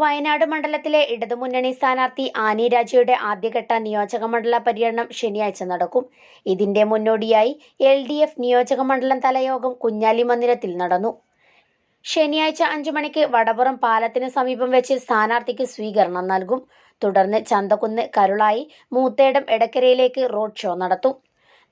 Wayanad മണ്ഡലത്തിലെ ഇടതുമുന്നണി സ്ഥാനാർത്ഥി ആനി രാജയുടെ ആദ്യഘട്ട നിയോജക മണ്ഡല പര്യടനം ശനിയാഴ്ച നടക്കും. ഇതിന്റെ മുന്നോടിയായി എൽ ഡി എഫ് നിയോജക മണ്ഡലം തലയോഗം കുഞ്ഞാലി മന്ദിരത്തിൽ നടന്നു. ശനിയാഴ്ച അഞ്ചു മണിക്ക് വടപുറം പാലത്തിന് സമീപം വെച്ച് സ്ഥാനാർത്ഥിക്ക് സ്വീകരണം നൽകും. തുടർന്ന് ചന്തകുന്ന് കരുളായി മൂത്തേടം എടക്കരയിലേക്ക് റോഡ് ഷോ നടത്തും.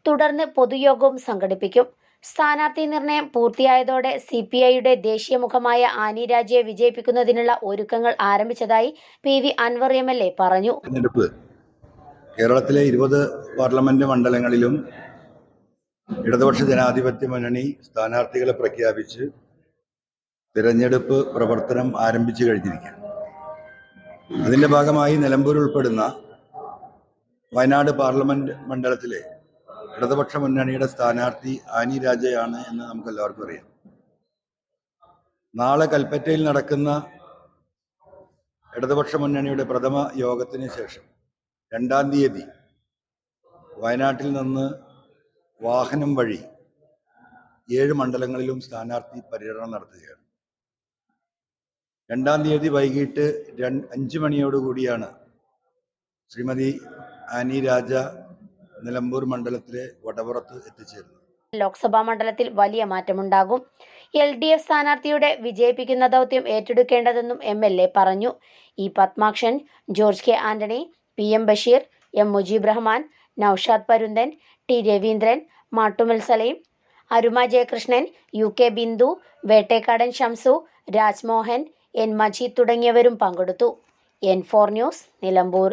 തുടർന്ന് പൊതുയോഗവും സംഘടിപ്പിക്കും. സ്ഥാനാർത്ഥി നിർണയം പൂർത്തിയായതോടെ സി പി ഐയുടെ ദേശീയ മുഖമായ ആനി രാജയെ വിജയിപ്പിക്കുന്നതിനുള്ള ഒരുക്കങ്ങൾ ആരംഭിച്ചതായി P V Anvar M L A പറഞ്ഞു. കേരളത്തിലെ ഇരുപത് പാർലമെന്റ് മണ്ഡലങ്ങളിലും ഇടതുപക്ഷ ജനാധിപത്യ മുന്നണി സ്ഥാനാർത്ഥികളെ പ്രഖ്യാപിച്ച് തിരഞ്ഞെടുപ്പ് പ്രവർത്തനം ആരംഭിച്ചു കഴിഞ്ഞിരിക്കുകയാണ്. അതിന്റെ ഭാഗമായി നിലമ്പൂർ ഉൾപ്പെടുന്ന വയനാട് പാർലമെന്റ് മണ്ഡലത്തിലെ ഇടതുപക്ഷ മുന്നണിയുടെ സ്ഥാനാർത്ഥി ആനി രാജയാണ് എന്ന് നമുക്ക് എല്ലാവർക്കും അറിയാം. നാളെ കൽപ്പറ്റയിൽ നടക്കുന്ന ഇടതുപക്ഷ മുന്നണിയുടെ പ്രഥമ യോഗത്തിന് ശേഷം രണ്ടാം തീയതി വയനാട്ടിൽ നിന്ന് വാഹനം വഴി ഏഴ് മണ്ഡലങ്ങളിലും സ്ഥാനാർത്ഥി പര്യടനം നടത്തുകയാണ്. രണ്ടാം തീയതി വൈകിട്ട് രണ്ട് അഞ്ച് മണിയോടുകൂടിയാണ് ശ്രീമതി ആനി രാജ നിലമ്പൂർ മണ്ഡലത്തിലെ വടപുറത്ത് എത്തിച്ചേരുന്നത് ലോക്സഭാ മണ്ഡലത്തിൽ വലിയ മാറ്റമുണ്ടാകും. എൽ ഡി എഫ് സ്ഥാനാർത്ഥിയുടെ വിജയിപ്പിക്കുന്ന ദൗത്യം ഏറ്റെടുക്കേണ്ടതെന്നും എം എൽ എ പറഞ്ഞു. E Padmakshan George K Antony P M Basheer M Mujeeb Rahman Noushad Parunthan T Raveendran Mattumal Saleem Aruma Jayakrishnan U K Bindu Vettekkadan Shamsu Rajmohan N Majeed തുടങ്ങിയവരും പങ്കെടുത്തു. N four news Nilambur.